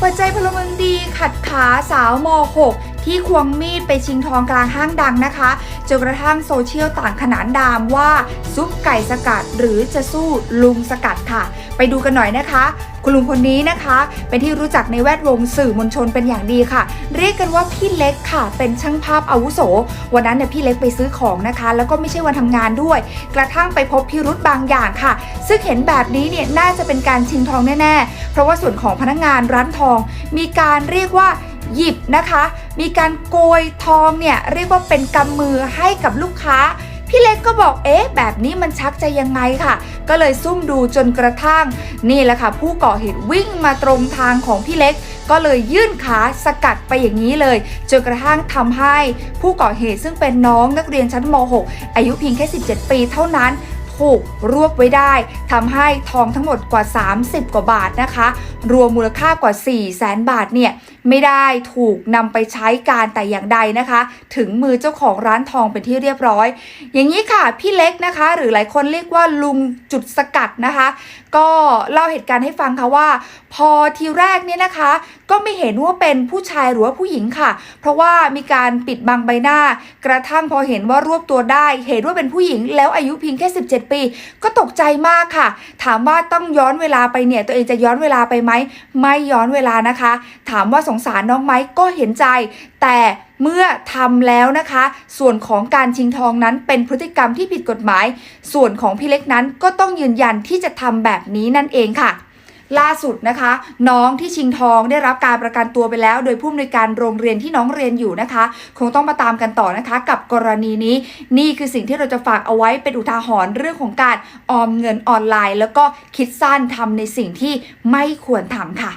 เปิดใจพลเมืองดีขัดขาสาวม .6 ที่ควงมีดไปชิงทองกลางห้างดังนะคะจนกระทั่งโซเชียลต่างขนานดามว่าซุปไก่สกัดหรือจะสู้ลุงสกัดค่ะ ไปดูกันหน่อยนะคะ คุณลุงคนนี้นะคะ เป็นที่รู้จักในแวดวงสื่อมวลชนเป็นอย่างดีค่ะ เรียกกันว่าพี่เล็กค่ะ เป็นช่างภาพอาวุโส วันนั้นเนี่ยพี่เล็กไปซื้อของนะคะ แล้วก็ไม่ใช่วันทำงานด้วย กระทั่งไปพบพิรุธบางอย่างค่ะ ซึ่งเห็นแบบนี้เนี่ยน่าจะเป็นการชิงทองแน่ๆ เพราะว่าส่วนของพนักงานร้านทอง มีการเรียกว่า หยิบนะคะ มีการโกยทองเนี่ยเรียกว่าเป็นกำมือให้กับลูกค้า พี่เล็กก็บอกเอ๊ะแบบนี้มันชักจะยังไงค่ะ ก็เลยซุ่มดูจนกระทั่ง นี่แหละค่ะ ผู้ก่อเหตุวิ่งมาตรงทางของพี่เล็กก็เลยยื่นขาสกัดไปอย่างนี้เลยจนกระทั่งทำให้ผู้ก่อเหตุซึ่งเป็นน้องนักเรียนชั้นม .6 อายุเพียงแค่ 17 ปีเท่านั้นถูกรวบไว้ได้ทำให้ทองทั้งหมดกว่า 30 กว่าบาทนะคะ รวมมูลค่ากว่า 4 0 0แสนบาทเนี่ย ไม่ได้ถูกนำไปใช้การแต่อย่างใดนะคะ ถึงมือเจ้าของร้านทองเป็นที่เรียบร้อย อย่างนี้ค่ะพี่เล็กนะคะ หรือหลายคนเรียกว่าลุงจุดสกัดนะคะ ก็เล่าเหตุการณ์ให้ฟังค่ะว่า พอทีแรกเนี่ยนะคะ ก็ไม่เห็นว่าเป็นผู้ชายหรือว่าผู้หญิงค่ะ เพราะว่ามีการปิดบังใบหน้า กระทั่งพอเห็นว่ารวบตัวได้ เห็นว่าเป็นผู้หญิง แล้วอายุเพียงแค่ 17 ปี ก็ตกใจมากค่ะ ถามว่าต้องย้อนเวลาไปเนี่ยตัวเองจะย้อนเวลาไปไหมไม่ย้อนเวลานะคะ ถามว่าสงสารน้องไหมก็เห็นใจ แต่เมื่อทำแล้วนะคะ ส่วนของการชิงทองนั้นเป็นพฤติกรรมที่ผิดกฎหมาย ส่วนของพี่เล็กนั้นก็ต้องยืนยันที่จะทำแบบนี้นั่นเองค่ะล่าสุดนะคะ น้องที่ชิงทองได้รับการประกันตัวไปแล้ว โดยผู้อำนวยการโรงเรียนที่น้องเรียนอยู่นะคะ คงต้องมาตามกันต่อนะคะ กับกรณีนี้ นี่คือสิ่งที่เราจะฝากเอาไว้เป็นอุทาหรณ์เรื่องของการออมเงินออนไลน์ แล้วก็คิดสั้นทำในสิ่งที่ไม่ควรทำค่ะ